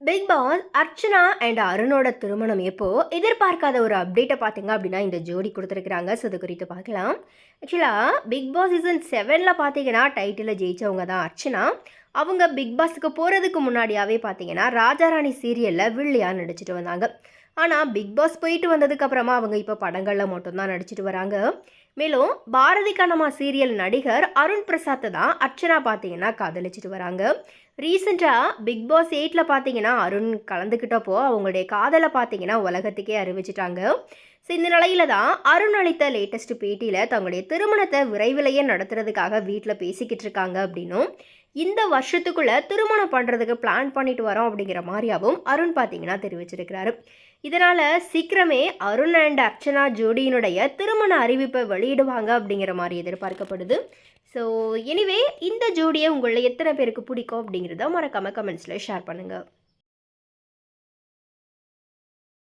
Big pass Archana and அருணோட திருமணம். எப்போ எதிர்பார்க்காத ஒரு அப்டேட்டை பார்த்தீங்க அப்படின்னா இந்த ஜோடி கொடுத்துருக்குறாங்க. ஸோ இது குறித்து பார்க்கலாம். ஆக்சுவலாக பிக் பாஸ் சீசன் செவனில் பார்த்தீங்கன்னா டைட்டிலில் ஜெயிச்சவங்க தான் அர்ச்சனா. அவங்க பிக் பாஸுக்கு போகிறதுக்கு முன்னாடியாவே பார்த்தீங்கன்னா ராஜாராணி சீரியலில் வில்லியாக நடிச்சிட்டு வந்தாங்க. ஆனால் பிக் பாஸ் போயிட்டு வந்ததுக்கு அப்புறமா அவங்க இப்போ படங்களில் மட்டும்தான் நடிச்சிட்டு வராங்க. மேலும் பாரதி கண்ணம்மா சீரியல் நடிகர் அருண் பிரசாத்தை தான் அர்ச்சனா பார்த்தீங்கன்னா காதலிச்சிட்டு வராங்க. ரீசெண்டாக பிக் பாஸ் எயிட்டில் பார்த்தீங்கன்னா அருண் கலந்துக்கிட்டப்போ அவங்களுடைய காதலை பார்த்தீங்கன்னா உலகத்துக்கே அறிவிச்சிட்டாங்க. ஸோ இந்த நிலையில தான் அருண் அளித்த லேட்டஸ்ட் பேட்டியில் தங்களுடைய திருமணத்தை விரைவிலேயே நடத்துறதுக்காக வீட்டில் பேசிக்கிட்டு இருக்காங்க அப்படின்னும். இந்த வருஷத்துக்குள்ள திருமணம் பண்ணுறதுக்கு பிளான் பண்ணிட்டு வரோம் அப்படிங்கிற மாதிரியாவும் அருண் பார்த்தீங்கன்னா தெரிவிச்சிருக்கிறாரு. இதனால் சீக்கிரமே அருண் அண்ட் அர்ச்சனா ஜோடியினுடைய திருமண அறிவிப்பை வெளியிடுவாங்க அப்படிங்கிற மாதிரி எதிர்பார்க்கப்படுது. ஸோ எனிவே இந்த ஜோடியை உங்களில் எத்தனை பேருக்கு பிடிக்கும் அப்படிங்கிறத மறக்காம கமெண்ட்ஸில் ஷேர் பண்ணுங்கள்